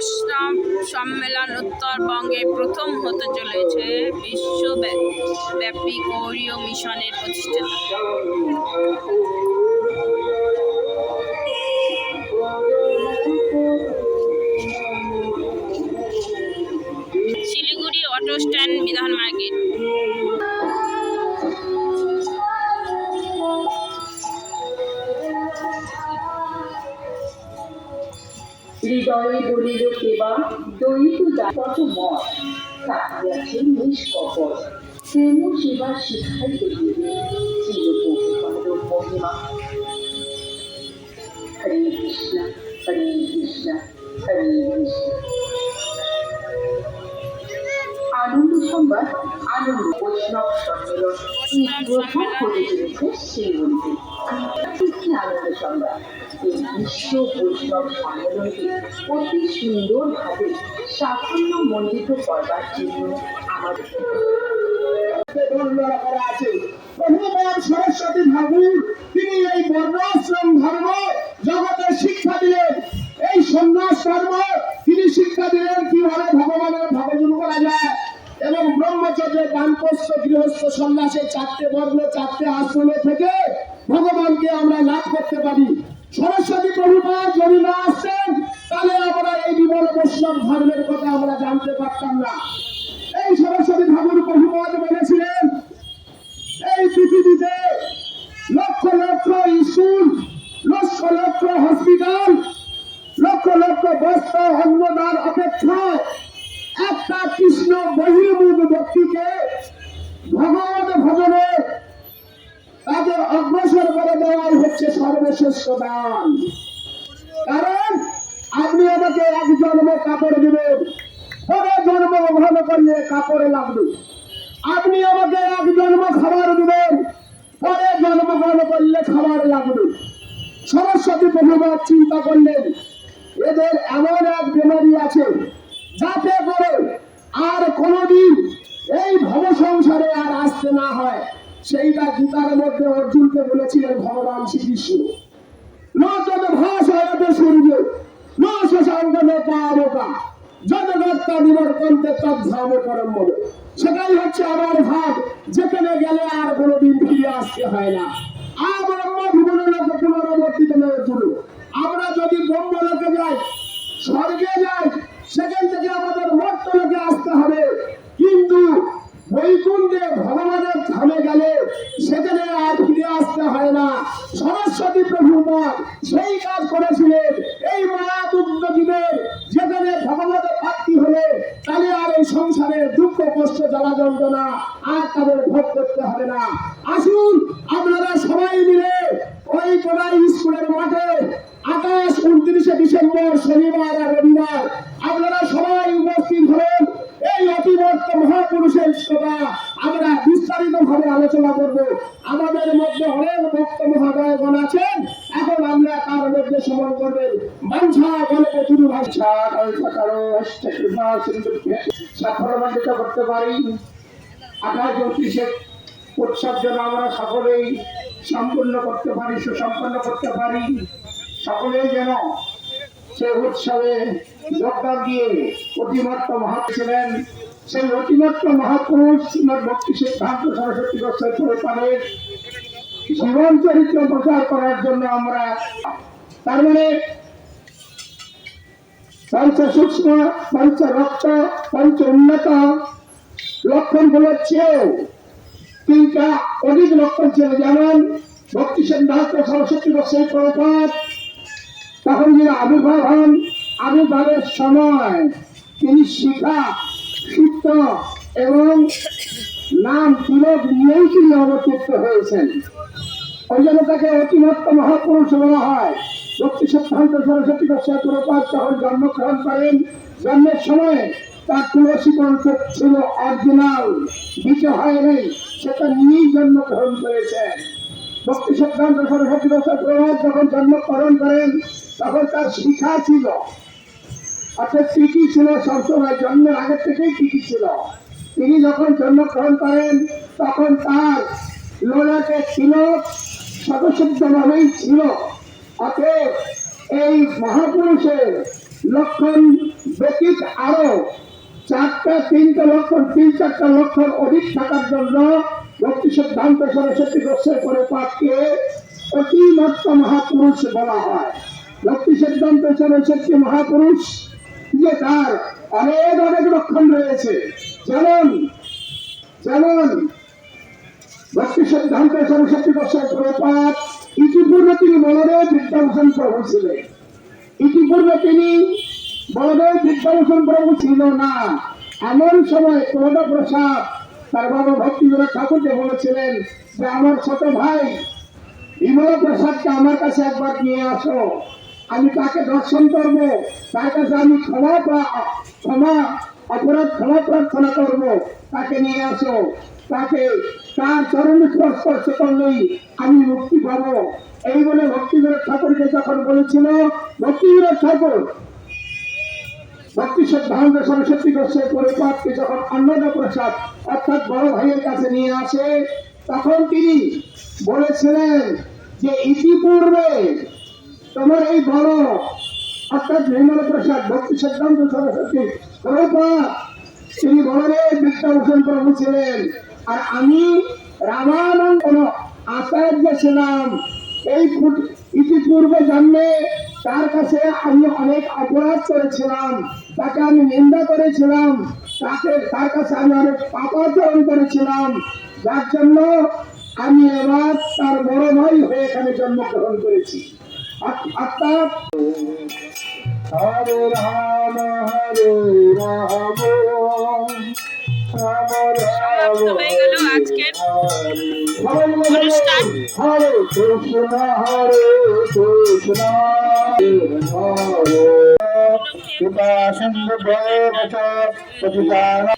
বৈষ্ণব সম্মেলন উত্তরবঙ্গে প্রথম হতে চলেছে বিশ্বব্যাপী গৌরীয় মিশনের প্রতিষ্ঠাতা। হৃদয়ে বলিল, কেবা দৈত কত মত? চিরপৌর মহিমা। হরে কৃষ্ণ হরে কৃষ্ণ হরে কৃষ্ণ। আনন্দ সংবাদ, আনন্দ বৈষ্ণব সম্মেলন এই সরস্বতী ঠাকুর তিনি এই বর্ণাশ্রম ধর্ম জগতে শিক্ষা দিলেন এই সন্ন্যাস ধর্ম তিনি শিক্ষা দিলেন কীভাবে ভগবানের ভজন করা যায়। ব্রহ্মচর্য দানপস্য গৃহস্থ সন্ন্যাসের চারটে বর্ণ, চারটে আশ্রমে থেকে ভগবানকে আমরা লাভ করতে পারি। সরস্বতী প্রভুপাদ যদি না আসতেন, তাহলে আমরা এই বিমল বৈষ্ণব ধর্মের কথা আমরা জানতে পারতাম না। এই সরস্বতী ঠাকুর প্রভুপাদ বলেছিলেন, এই পৃথিবীতে লক্ষ লক্ষ স্কুল লক্ষ লক্ষ হসপিটাল, লক্ষ লক্ষ বস্ত্র, অন্নদান অপেক্ষায় একটা কৃষ্ণ বহির্মুখ ব্যক্তিকে ভগবান ভজনে তাদের অগ্রসর করে দেওয়াই হচ্ছে সর্বশ্রেষ্ঠ দান। কারণ আপনি আমাকে এক জন্ম কাপড় দিবেন, পরে জন্ম গ্রহণ করলে কাপড়ে লাগবে। আপনি আমাকে এক জন্ম খাবার দিবেন, পরে জন্মগ্রহণ করলে খাবার লাগবে। সরস্বতী প্রভুবাদ চিন্তা করলেন, এদের এমন এক বেমারি আছে যাতে করে আর কোনোদিন এই ভব সংসারে আর আসতে না হয়। সেইটা গীতার মধ্যে অর্জুনকে বলেছিলেন ভগবান শ্রীকৃষ্ণ। সূর্য জগদত্তা নিবর্তন্তে তদ্ধাম পরম বলে সেটাই হচ্ছে আমার ভাব, যেখানে গেলে আর কোনোদিন ফিরে আসতে হয় না। আর ব্রহ্ম ভুবনলোকে পুনরাবর্তিত তুলো আমরা যদি ব্রহ্মলোকে যাই, স্বর্গে যাই সেখান থেকে আমাদের মর্তলোকে আসতে হবে। কিন্তু বৈকুণ্ঠে ভগবানের ধামে গেলে সেখানে আর ফিরে আসতে হয় না। সরস্বতী প্রভুপাদ সেই কাজ করেছিলেন। এই মায়া উদ্যোগীদের যেখানে ভগবতের প্রাপ্তি হলে, তাহলে আর এই সংসারে দুঃখ, কষ্ট, জ্বালা, যন্ত্রণা আর তাদের ভোগ করতে হবে না। আসুন, আপনারা সবাই মিলে ওই কোনাই স্কুলের মাঠে আকাশ উনত্রিশে ডিসেম্বর শনিবার আর রবিবার আপনারা সবাই উপস্থিত হলেন। এই অতিবর্ত মহাপুরুষের কথা আমরা বিস্তারিত ভাবে আলোচনা করব। আমাদের মধ্যে অনেক ভক্ত মহাদয়গণ আছেন। এখন আমরা তার মধ্যে সমন করবেন বাঞ্ছা, গল্প, গুরু ভাষা সাফল্যমণ্ডিত করতে পারি। আঠাশ উনত্রিশে উৎসব যেন আমরা সকলেই সম্পূর্ণ করতে পারি, সুসম্পন্ন করতে পারি। সকলেই যেন সে উৎসবে যোগদান দিয়ে অতিমত্ত মহাপুরুষ ছিলেন। সেই অতিমত্ত মহাপুরুষ শ্রীমদ ভক্তি সিদ্ধান্ত সরস্বতী গোস্বাই প্রপারের জীবন চরিত্র প্রচার করার জন্য আমরা তার মানে পঞ্চ সূক্ষ্ম, পঞ্চ রক্ত, পঞ্চ উন্নত লক্ষণগুলোর চেয়েও তিনটা অধিক লক্ষণ ছিল। যেমন ভক্তি সিদ্ধান্ত সরস্বতী গোস্বাই প্রপাত তখন যিনি আবির্ভাব হন আবির্ভাবের সময় তিনি শিখা সূত্র এবং নাম তিলক নিয়েই তিনি অবতীর্ণ হয়েছেন। ওই জন্য তাকে অতিমত্ত মহাপুরুষ বলা হয়। ভক্তি সিদ্ধান্ত সরস্বতী গোস্বাই তখন জন্মগ্রহণ করেন, জন্মের সময় তার তুলসী গ্রন্থ ছিল অরিজিনাল দিতে হয় নাই, সেটা নিয়েই জন্মগ্রহণ করেছেন। ভক্তি সিদ্ধান্ত সরস্বতী গোস্বাই যখন জন্মগ্রহণ করেন, তখন তার শিখা ছিল। অর্থাৎ টিকি ছিল সবসময়, জন্মের আগে থেকেই টিকি ছিল। তিনি যখন জন্মগ্রহণ করেন, তখন তার লোলাকে ছিল সদস্যভাবেই ছিল। অতএব এই মহাপুরুষের লক্ষণ ব্যতীত আরও চারটা, তিনটা লক্ষ তিন চারটা লক্ষর অধিক থাকার জন্য ভক্তি সিদ্ধান্ত সরস্বতী গোস্বের পরে পাঠকে অতিমাত্র মহাপুরুষ বলা হয়। ভক্তি সিদ্ধান্ত সরস্বতী মহাপুরুষ যে তার অনেক অনেক লক্ষণ রয়েছে। যেমন যেমন ভক্তি সিদ্ধান্ত সরস্বতী গোস্বাই প্রপাত ইতিপূর্বে তিনি বলদেব বিদ্যাভূষণ প্রভু ছিলেন। ইতিপূর্বে তিনি বলদেব বিদ্যাভূষণ প্রভু ছিল না। এমন সময় প্রসাদ তার বাবা ভক্তিবিনোদ ঠাকুরকে বলেছিলেন যে, আমার ছোট ভাই বিমল প্রসাদকে আমার কাছে একবার নিয়ে আসো। আমি তাকে দর্শন করব। তার কাছে আমি ক্ষমা ক্ষমা, অপরাধ ক্ষমা প্রার্থনা করব। তাকে নিয়ে আসো। তাকে তার চরণ স্পর্শ করলেই আমি মুক্তি পাবো। এই বলে ভক্তিবিনোদ ঠাকুরকে যখন বলেছিল, ভক্তিবিনোদ ঠাকুর ভক্তি সিদ্ধান্ত সরস্বতী গোস্বের পরিপাতকে যখন অন্নদা প্রসাদ অর্থাৎ বড় ভাইয়ের কাছে নিয়ে আসে, তখন তিনি বলেছিলেন যে ইতিপূর্বে তোমার এই বড় অর্থাৎ নির্মল প্রসাদ, ভক্তি সিদ্ধান্ত সরস্বতী তিনি বড়দের বিদ্যাভূষণ প্রভু ছিলেন। আর আমি রামানন্দ আচার্য ছিলাম। এই ইতিপূর্বে জন্মে তার কাছে আমি অনেক অপরাধ করেছিলাম। তাকে আমি নিন্দা করেছিলাম। তাকে, তার কাছে আমি অনেক পাপাচরণ করেছিলাম। যার জন্য আমি এবার তার বড় ভাই হয়ে এখানে জন্মগ্রহণ করেছি। অর্থাৎ হরে রাম। হরে রাম। হরে কৃষ্ণ। হরে কৃষ্ণ। কৃপা সিন্ধু ভয় পতিতা